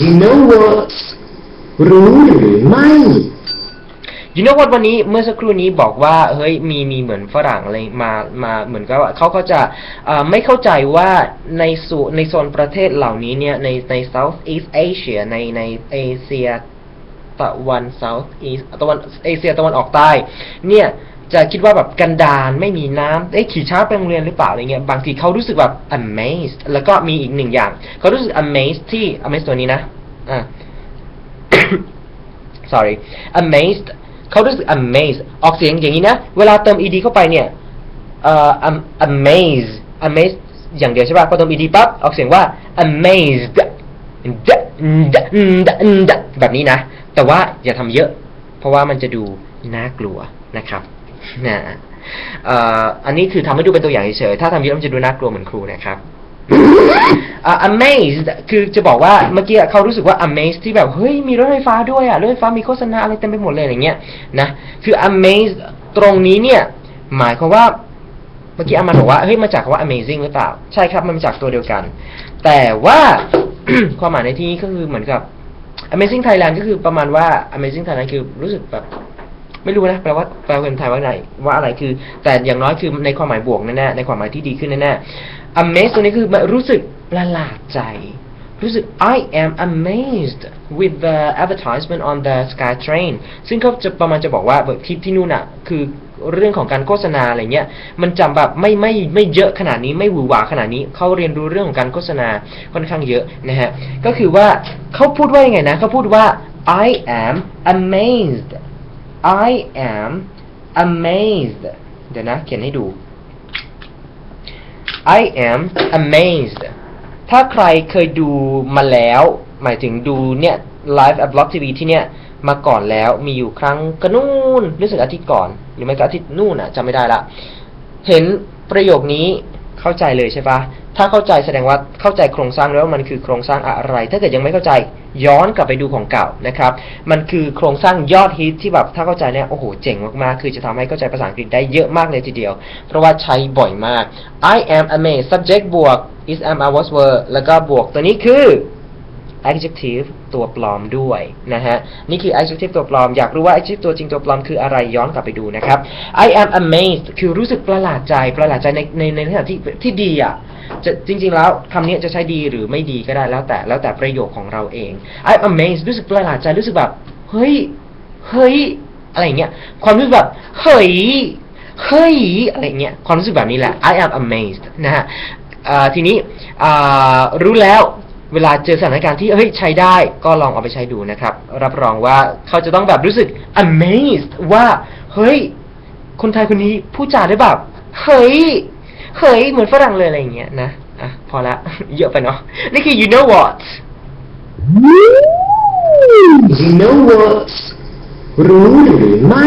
You know what รู้หรือไม่ you know what วันนี้เมื่อสักครู่นี้บอกว่าเฮ้ยมีมีเหมือนฝรั่งอะไรมามาเหมือนกับว่าเขาก็จะอ่อไม่เข้าใจว่าในส่วนในโซนประเทศเหล่านี้เนี่ยในใน South East Asia ในในเอเชีย ตะวัน South East ตะวันเอเชียตะวันออกใต้ เนี่ยจะคิดว่าแบบกันดารไม่มีน้ำเอ้ยขี่ช้างไปโรงเรียนหรือเปล่าอะไรเงี้ยบางทีเขารู้สึกแบบ amazed แล้วก็มีอีกหนึ่งอย่างเขารู้สึก amazed ที่ amazed ตัวนี้นะอะ sorry amazed เขารู้สึก amazed ออกเสียงอย่างนี้นะ เวลาเติม ed เข้าไปเนี่ยเอ่อ amazed amazed อย่างเดียวใช่ป่ะพอเติม ed ปั๊บออกเสียงว่า amazed ดะดะดะดะแบบนี้นะ แต่ว่าอย่าทำเยอะ เพราะว่ามันจะดูน่ากลัวนะครับนะอันนี้คือทำให้ดูเป็นตัวอย่างเฉยๆถ้าทำเยอะมันจะดูน่ากลัวเหมือนครูนะครับอ่า amazed คือจะบอกว่าเมื่อกี้เขารู้สึกว่า amazed ที่แบบเฮ้ยมีรถไฟฟ้าด้วยอะรถไฟฟ้ามีโฆษณาอะไรเต็มไปหมดเลยอะไรเงี้ยนะคือ amazed ตรงนี้เนี่ย หมายความว่าเมื่อกี้อามันบอกว่าเฮ้ยมาจากคำว่า amazing หรือเปล่า ใช่ครับมันมาจากตัวเดียวกัน แต่ว่าความหมายในที่นี้ก็คือเหมือนกับ amazing Thailand ก็คือประมาณว่า amazing Thailand คือรู้สึกแบบ ไม่รู้นะแปลว่าแปลเป็นไทยว่าไงว่าอะไรคือ แต่อย่างน้อยคือในความหมายบวกแน่ๆในความหมายที่ดีขึ้นแน่ๆ amaze ตัวนี้คือรู้สึกประหลาดใจ รู้สึก I am amazed with the advertisement on the Sky Train ซึ่งเขาจะประมาณจะบอกว่าแบบที่ที่นู่นอะคือ เรื่องของการโฆษณาอะไรเงี้ย มันจำแบบไม่ไม่ไม่เยอะขนาดนี้ไม่หวือหวาขนาดนี้เขาเรียนรู้เรื่องของการโฆษณาค่อนข้างเยอะนะฮะ ก็คือว่าเขาพูดว่ายังไงนะเขาพูดว่า I am amazed I am amazed เดี๋ยวนะ เขียนให้ดู I am amazed ถ้าใครเคยดูมาแล้ว หมายถึงดูเนี่ย live at block TV ที่เนี่ย มาก่อนแล้วมีอยู่ครั้งก็นู่นรู้สึกอาทิตย์ก่อน หรือไม่ก็อาทิตย์นู่นอะจำไม่ได้ละ เห็นประโยคนี้เข้าใจเลยใช่ปะถ้าเข้าใจแสดงว่าเข้าใจโครงสร้างแล้วว่ามันคือโครงสร้างอะไร ถ้าเกิดยังไม่เข้าใจย้อนกลับไปดูของเก่านะครับ มันคือโครงสร้างยอดฮิตที่แบบถ้าเข้าใจเนี่ยโอ้โหเจ๋งมากๆ คือจะทำให้เข้าใจภาษาอังกฤษได้เยอะมากเลยทีเดียว เพราะว่าใช้บ่อยมาก I am amazed subject บวก is am I was were แล้วก็บวกตัวนี้คือ adjective ตัวปลอมด้วยนะฮะนี่คือ adjective ตัวปลอม อยากรู้ว่า adjective ตัวจริงตัวปลอมคืออะไรย้อนกลับไปดูนะครับ I am amazed คือรู้สึกประหลาดใจประหลาดใจในในในขณะที่ที่ดีอะจะจริง ๆ แล้วคำนี้จะใช้ดีหรือไม่ดีก็ได้แล้วแต่แล้วแต่ประโยคของเราเอง I am amazed รู้สึกประหลาดใจรู้สึกแบบ เฮ้ย เฮ้ย อะไรเงี้ยความรู้สึกแบบเฮ้ยเฮ้ยอะไรเงี้ยความรู้สึกแบบนี้แหละ I am amazed นะฮะทีนี้รู้แล้ว เวลาเจอสถานการณ์ที่เฮ้ยใช้ได้ก็ลองเอาไปใช้ดูนะครับ รับรองว่าเขาจะต้องแบบรู้สึก amazed ว่าเฮ้ย คนไทยคนนี้พูดจาได้แบบเฮ้ยเฮ้ยเหมือนฝรั่งเลยอะไรอย่างเงี้ยนะอะพอละ เยอะไปเนาะนี่คือ you know what You know what รู้หรือไม่